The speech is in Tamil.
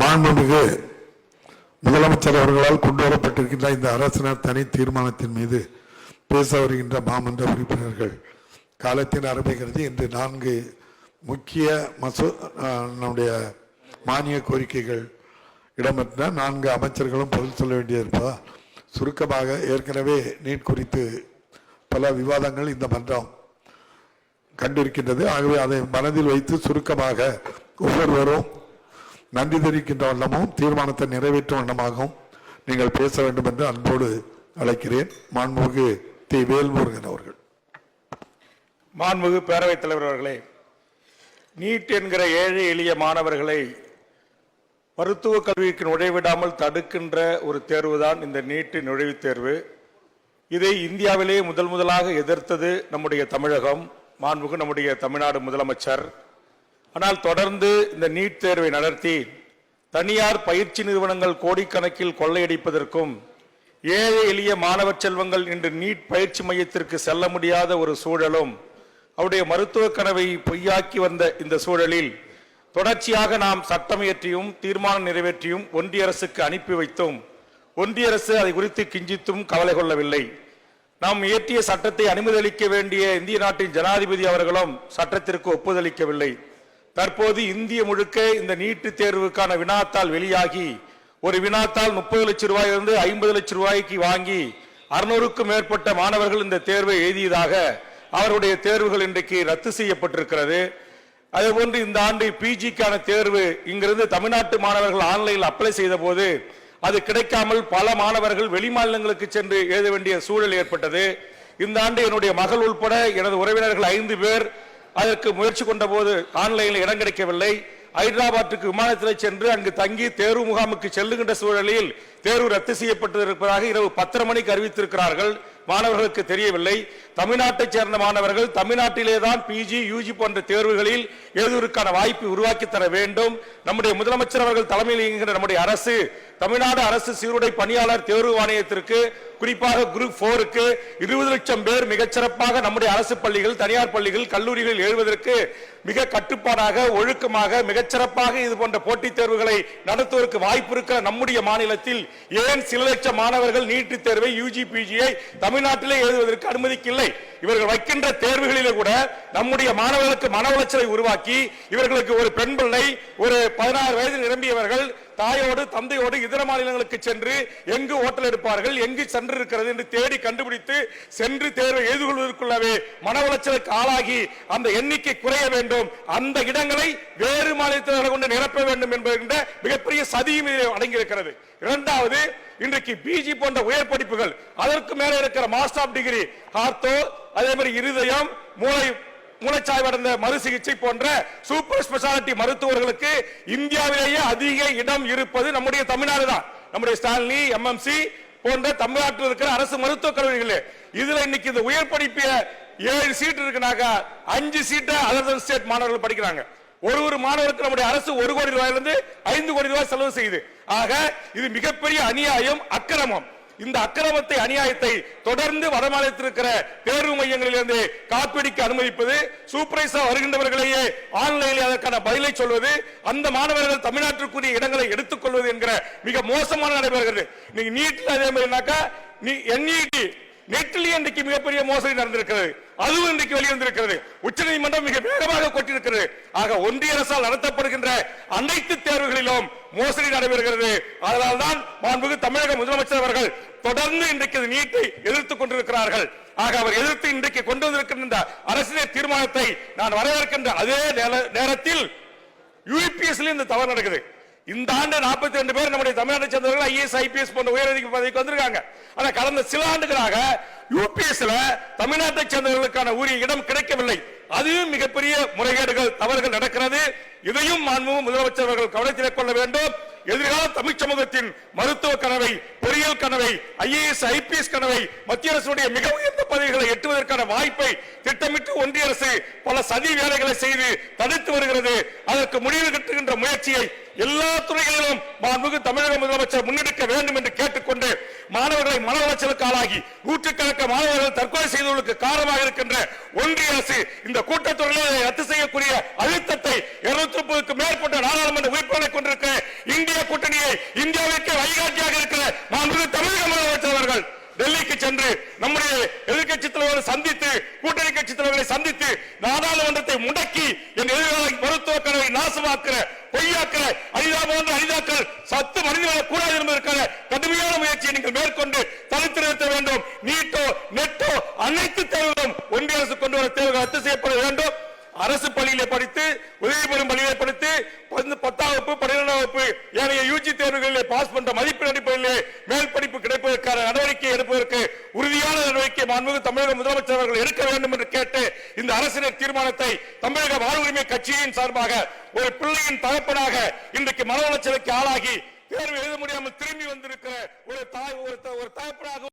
மாண்புமிகு முதலமைச்சர் அவர்களால் கொண்டு வரப்பட்டிருக்கின்ற இந்த அரசினர் தனி தீர்மானத்தின் மீது பேச வருகின்ற மாமன்ற உறுப்பினர்கள். காலத்தின் அருமை கருதி இன்று நான்கு முக்கிய மசோ நம்முடைய மானிய கோரிக்கைகள் இடம்பெற்ற நான்கு அமைச்சர்களும் பதில் சொல்ல வேண்டியிருப்பதால் சுருக்கமாக ஏற்கனவே நீட் குறித்து பல விவாதங்கள் இந்த மன்றம் கண்டிருக்கின்றது. ஆகவே அதை மனதில் வைத்து சுருக்கமாக ஒவ்வொருவரும் நன்றி தெரிவிக்கின்ற வண்ணமும் தீர்மானத்தை நிறைவேற்றும் வண்ணமாகவும் நீங்கள் பேச வேண்டும் என்று அன்போடு அழைக்கிறேன். மாண்புமிகு தி வேல்முருகன் அவர்கள். மாண்புமிகு பேரவைத் தலைவர் அவர்களே நீட் என்கிற ஏழை எளிய மாணவர்களை மருத்துவ கல்விக்கு நுழைவிடாமல் தடுக்கின்ற ஒரு தேர்வு தான் இந்த நீட்டு நுழைவுத் தேர்வு. இதை இந்தியாவிலே முதல் முதலாக எதிர்த்தது நம்முடைய தமிழகம் மாண்புகு நம்முடைய தமிழ்நாடு முதலமைச்சர். ஆனால் தொடர்ந்து இந்த நீட் தேர்வை நடத்தி தனியார் பயிற்சி நிறுவனங்கள் கோடிக்கணக்கில் கொள்ளையடிப்பதற்கும் ஏழை எளிய மாணவர் செல்வங்கள் இன்று நீட் பயிற்சி மையத்திற்கு செல்ல முடியாத ஒரு சூழலும் அவருடைய மருத்துவ கனவை பொய்யாக்கி வந்த இந்த சூழலில் தொடர்ச்சியாக நாம் சட்டம் இயற்றியும் தீர்மானம் நிறைவேற்றியும் ஒன்றிய அரசுக்கு அனுப்பி வைத்தும் ஒன்றிய அரசு அதை குறித்து கிஞ்சித்தும் கவலை கொள்ளவில்லை. நாம் இயற்றிய சட்டத்தை அனுமதி அளிக்க வேண்டிய இந்திய நாட்டின் ஜனாதிபதி அவர்களும் சட்டத்திற்கு ஒப்புதளிக்கவில்லை தற்போது இந்திய முழுக்க இந்த நீட்டு தேர்வுக்கான வினாத்தாள் வெளியாகி ஒரு வினாத்தாள் முப்பது லட்சம் ரூபாயிலிருந்து ஐம்பது லட்சம் ரூபாய்க்கு வாங்கி அறுநூறுக்கும் மேற்பட்ட மாணவர்கள் இந்த தேர்வை எழுதியதாக அவருடைய தேர்வுகள் இன்றைக்கு ரத்து செய்யப்பட்டிருக்கிறது. அதேபோன்று இந்த ஆண்டு பிஜிக்கான தேர்வு இங்கிருந்து தமிழ்நாட்டு மாணவர்கள் ஆன்லைனில் அப்ளை செய்த போது அது கிடைக்காமல் பல மாணவர்கள் வெளிமாநிலங்களுக்கு சென்று எழுத வேண்டிய சூழல் ஏற்பட்டது. இந்த ஆண்டு என்னுடைய மகள் உட்பட எனது உறவினர்கள் ஐந்து பேர் அதற்கு முயற்சி கொண்ட போது ஆன்லைனில் இடம் கிடைக்கவில்லை. ஹைதராபாத்துக்கு விமானத்தில் சென்று அங்கு தங்கி தேர்வு முகாமுக்கு செல்லுகின்ற சூழலில் தேர்வு ரத்து செய்யப்பட்டிருப்பதாக இரவு பத்தரை மணிக்கு அறிவித்திருக்கிறார்கள். மாணவர்களுக்கு தெரியவில்லை. தமிழ்நாட்டைச் சேர்ந்த மாணவர்கள் தமிழ்நாட்டிலே தான் பிஜி யூஜி போன்ற தேர்வுகளில் எழுதுவதற்கான வாய்ப்பை உருவாக்கி தர வேண்டும். நம்முடைய முதலமைச்சர் அவர்கள் தலைமையில் இயங்குகின்ற நம்முடைய அரசு தமிழ்நாடு அரசு சீருடை பணியாளர் தேர்வு ஆணையத்திற்கு குறிப்பாக குரூப் போருக்கு இருபது லட்சம் பேர் மிகச்சிறப்பாக நம்முடைய அரசு பள்ளிகள் தனியார் பள்ளிகள் கல்லூரிகளில் எழுவதற்கு மிக கட்டுப்பாடாக ஒழுக்கமாக மிகச்சிறப்பாக இது போன்ற போட்டித் தேர்வுகளை நடத்துவதற்கு வாய்ப்பு இருக்கிற நம்முடைய மாநிலத்தில் ஏன் சில லட்சம் மாணவர்கள் நீட்டு தேர்வை யூஜி பிஜியை தமிழ்நாட்டிலே எழுதுவதற்கு அனுமதிக்கில்லை? இவர்கள் வைக்கின்ற தேர்வுகளிலே கூட நம்முடைய மாணவர்களுக்கு மன உளைச்சலை உருவாக்கி இவர்களுக்கு ஒரு பெண் பிள்ளை ஒரு பதினாறு வயது நிரம்பியவர்கள் தாயோடு தந்தையோடு இதர மாநிலங்களுக்கு சென்று எங்கு ஓட்டல் எடுப்பார்கள் எங்கு சென்று இருக்கிறது என்று தேடி கண்டுபிடித்து சென்று தேர்வை எழுது கொள்வதற்குள்ளவே மன உளைச்சலுக்கு ஆளாகி அந்த எண்ணிக்கை குறைய வேண்டும். அந்த இடங்களை வேறு மாநிலத்தினர்களை கொண்டு நிரப்ப வேண்டும் என்கின்ற மிகப்பெரிய சதியும் இதில் அடங்கியிருக்கிறது. இரண்டாவது இன்றைக்கு பிஜி போன்ற உயர் படிப்புகள் அதற்கு மேல இருக்கிற மாஸ்டர் ஆஃப் டிகிரி ஹார்த்தோ அதே மாதிரி இருதயம் மூளை மூளைச்சாய்வடைந்த மறு சிகிச்சை போன்ற சூப்பர் ஸ்பெஷாலிட்டி மருத்துவர்களுக்கு இந்தியாவிலேயே அதிக இடம் இருப்பது நம்முடைய தமிழ்நாடு தான். நம்முடைய ஸ்டாலினி எம்எம்சி போன்ற தமிழ்நாட்டில் இருக்கிற அரசு மருத்துவக் கல்லூரிகள். இதுல இன்னைக்கு இந்த உயர் படிப்பிய ஏழு சீட் இருக்குனாக்கா அஞ்சு சீட்டை அதர் ஸ்டேட் மாணவர்கள் படிக்கிறாங்க. ஒரு ஒரு மாணவருக்கு நம்முடைய அரசு ஒரு கோடி ரூபாயிலிருந்து ஐந்து கோடி ரூபாய் செலவு செய்யுது. ஆக இது மிகப்பெரிய அநியாயம் அக்கிரமம். இந்த அக்கிரமத்தை அநியாயத்தை தொடர்ந்து வடமாநிலத்திற்கிற தேர்வு மையங்களிலிருந்து காப்பீடிக்க அனுமதிப்பது சூப்பரைஸா வருகின்றவர்களையே ஆன்லைனில் அதற்கான பதிலை சொல்வது அந்த மாணவர்கள் தமிழ்நாட்டிற்குரிய இடங்களை எடுத்துக்கொள்வது என்கிற மிக மோசமான நடைபெறுகிறது நீங்க நீட்ல அதே மாதிரினாக்கா நீ என்இடி நெட்டிலேயே இன்றைக்கு மிகப்பெரிய மோசடி நடந்திருக்கிறது. அதுவும் இன்றைக்கு வெளிவந்திருக்கிறது. உச்சநீதிமன்றம் மிக வேகமாக கொட்டிருக்கிறது ஆக ஒன்றிய அரசால் நடத்தப்படுகின்ற அனைத்து தேர்வுகளிலும் மோசடி நடைபெறுகிறது. அதனால்தான் மாண்புமிகு தமிழக முதலமைச்சர் அவர்கள் தொடர்ந்து இன்றைக்கு நீட்டை எதிர்த்துக் கொண்டிருக்கிறார்கள். ஆக அவர் எதிர்த்து இன்றைக்கு கொண்டு வந்திருக்கின்ற அரசியல் தீர்மானத்தை நான் வரவேற்கின்ற அதே நேர- நேரத்தில் யூபிஎஸ்ல இந்த தவறு நடக்குது. இந்த ஆண்டு 42 ரெண்டு பேர் நம்முடைய தமிழ்நாட்டை சேர்ந்தவர்கள் ஐஏஎஸ் ஐபிஎஸ் போன்ற உயரதிக பதவிக்கு வந்திருக்காங்க. ஆனா கடந்த சில ஆண்டுகளாக யூபிஎஸ்ல தமிழ்நாட்டை சேர்ந்தவர்களுக்கான உரிய இடம் கிடைக்கவில்லை. அதுவும் மிகப்பெரிய முறைகேடுகள் தவறுகள் நடக்கிறது. இதையும் மாண்பும் முதலமைச்சர் அவர்கள் கொள்ள வேண்டும். எதிர்கால தமிழ் சமூகத்தின் மருத்துவ கனவை பொறியியல் கனவை ஐஏஎஸ் ஐபிஎஸ் கனவை மத்திய அரசுடைய மிக பதவிகளை எட்டுவதற்கான வாய்ப்பை திட்டமிட்டு ஒன்றிய அரசு பல சதி வேலைகளை செய்து தடுத்து வருகிறது. அதற்கு முடிவு கட்டுகின்ற முயற்சியை எல்லா துறைகளிலும் மாண்புமிகு தமிழக முதலமைச்சர் முன்னெடுக்க வேண்டும் என்று கேட்டுக்கொண்டு மாணவர்களை மன உளைச்சலுக்கு ஆளாகி நூற்றுக்கணக்கான மாணவர்கள் தற்கொலை செய்தவர்களுக்கு காரணமாக இருக்கின்ற ஒன்றிய அரசு இந்த கூட்டத்தொடரில் ரத்து செய்யக்கூடிய அழுத்தத்தை இருநூத்தி முப்பதுக்கு மேற்பட்ட நாடாளுமன்ற உறுப்பினரை கொண்டிருக்க இந்திய கூட்டணியை இந்தியாவிற்கு வழிகாட்டியாக இருக்கிற மாண்புமிகு தமிழக முதலமைச்சர் அவர்கள் டெல்லிக்கு சென்று எதிர்கட்சி தலைவர்களை சந்தித்து கூட்டணி கட்சி தலைவர்களை சந்தித்து நாடாளுமன்றத்தை முடக்கி என் எதிர்கால மருத்துவ கனவை நாசமாக்குற பொய்யாக்குற அனிதா போன்ற சத்து மனிதர்கள கூடாது என்பதற்கான கடுமையான முயற்சியை நீங்கள் மேற்கொண்டு தடுத்து நிறுத்த வேண்டும். நீட்டோ நெட்டோ அனைத்து தேர்வுகளும் ஒன்றிய அரசு கொண்டு வர தேர்வுகள் ரத்து செய்யப்பட வேண்டும். அரசு பள்ளியிலே படித்து உதவி பெறும் பள்ளியிலே படித்து பத்தாம் வகுப்பு பன்னிரெண்டாம் வகுப்பு ஏனைய யூஜி தேர்வுகளிலே பாஸ் பண்ற மதிப்பு அடிப்படையிலே மேல் படிப்பு கிடைப்பதற்கான நடவடிக்கை எடுப்பதற்கு உறுதியான நடவடிக்கை மாண்புமிகு தமிழக முதலமைச்சர் அவர்கள் எடுக்க வேண்டும் என்று கேட்டு இந்த அரசினர் தீர்மானத்தை தமிழக வாழ்வுரிமை கட்சியின் சார்பாக ஒரு பிள்ளையின் தகப்பனாக இன்றைக்கு மன உளைச்சலுக்கு ஆளாகி தேர்வு எழுத முடியாமல் திரும்பி வந்திருக்கிற ஒரு தாய் ஒரு ஒரு தகப்பனாக